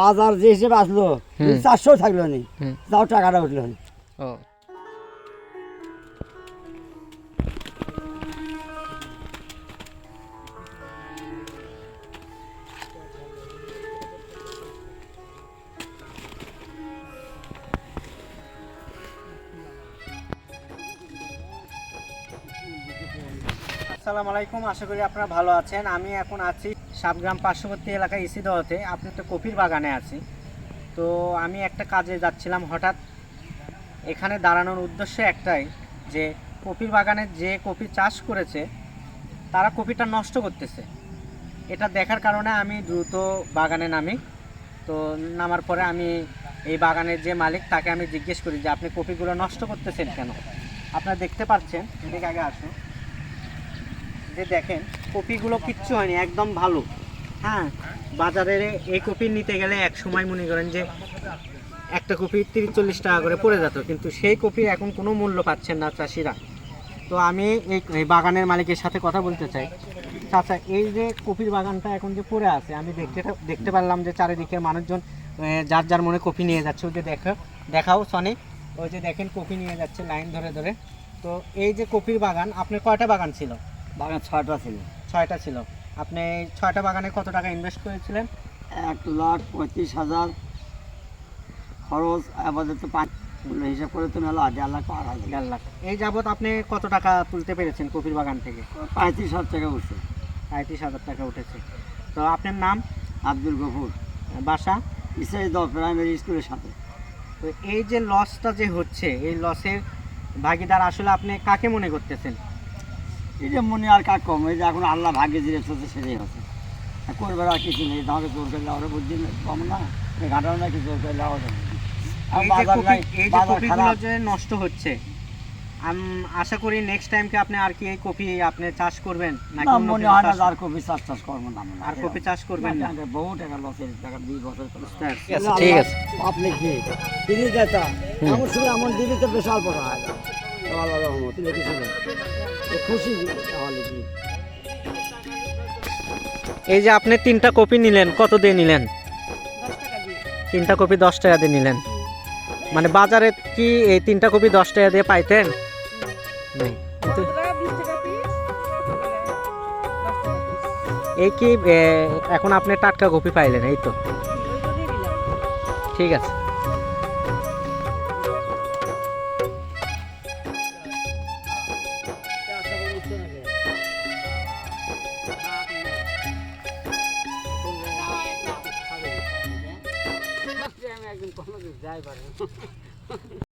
বাজার যে হিসেবে আসলো চারশো থাকল নি। তাও টাকাটা উঠল না। আসসালামু আলাইকুম আশা করি আপনারা ভালো আছেন। আমি এখন আছি সাবগ্রাম পার্শ্ববর্তী এলাকায় ইসিদহতে আপনি একটা কপির বাগানে আছি। তো আমি একটা কাজে যাচ্ছিলাম হঠাৎ। এখানে দাঁড়ানোর উদ্দেশ্য একটাই যে কপির বাগানে যে কপি চাষ করেছে, তারা কপিটা নষ্ট করতেছে। এটা দেখার কারণে আমি দ্রুত বাগানে নামি। তো নামার পরে আমি এই বাগানের যে মালিক, তাকে আমি জিজ্ঞেস করি যে, আপনি কপিগুলো নষ্ট করতেছেন কেন? আপনারা দেখতে পাচ্ছেন, এদিকে আগে আসুন। যে দেখেন কপিগুলো কিচ্ছু হয়নি, একদম ভালো। হ্যাঁ বাজারে এই কপি নিতে গেলে এক সময় মনে করেন যে একটা কপি তিরিশ চল্লিশ টাকা করে পড়ে যেত কিন্তু সেই কপি এখন কোনো মূল্য পাচ্ছেন না চাষিরা। তো আমি এই এই বাগানের মালিকের সাথে কথা বলতে চাই। চাচা এই যে কপির বাগানটা এখন যে পড়ে আছে আমি দেখতে দেখতে পারলাম যে চারিদিকে মানুষজন যার যার মনে কপি নিয়ে যাচ্ছে। ওই যে দেখো দেখাও সনি। ওই যে দেখেন কপি নিয়ে যাচ্ছে লাইন ধরে ধরে। তো এই যে কপির বাগান আপনার কয়টা বাগান ছিল? বাগান ছয়টা ছিল। ছয়টা ছিল। আপনি ছয়টা বাগানে কত টাকা ইনভেস্ট করেছিলেন? এক লাখ পঁয়ত্রিশ হাজার। খরচ আপাতত পাঁচ হিসাব করে তো মেলা দেড় লাখ হাজার। দেড় লাখ। এই যাবত আপনি কত টাকা তুলতে পেরেছেন কপির বাগান থেকে? পঁয়ত্রিশ হাজার টাকা উঠছে। পঁয়ত্রিশ হাজার টাকা উঠেছে। তো আপনার নাম? আব্দুল গফুর। বাসা? ইসাই দল প্রাইমারি স্কুলের সাথে। তো এই যে লসটা যে হচ্ছে এই লসের ভাগিদার আসলে আপনি কাকে মনে করতেছেন? এই যে মনে আর কাক কম এই যে এখন আল্লাহ ভাগ্যে যে রেখেছে সেটাই হচ্ছে আর করবার আর কিছু নেই তাহলে জোর করলে ওরা বুদ্ধি কম না এই ঘাটাও নাকি জোর না। খারাপ। যে নষ্ট হচ্ছে আশা করি নেক্সট টাইম কি আপনি আর কি এই কপি আপনি চাষ করবেন নাকি না, মনে হয় না আর কপি চাষ টাষ করব না আর কপি চাষ করবেন না বহু টাকা লসের টাকা দুই বছর করে। ঠিক আছে আপনি কি হুম। এমন সময় এমন দিবি তো বিশাল পড়া হয় আল্লাহ রহমত তো খুশি এই যে আপনি তিনটা কপি নিলেন, কত দিয়ে নিলেন? তিনটা কপি দশ টাকা দিয়ে নিলেন। মানে বাজারে কি এই তিনটা কপি দশ টাকা দিয়ে পাইতেন? এই কি এখন আপনি টাটকা কপি পাইলেন, এই তো? ঠিক আছে। কোনো যাই পারে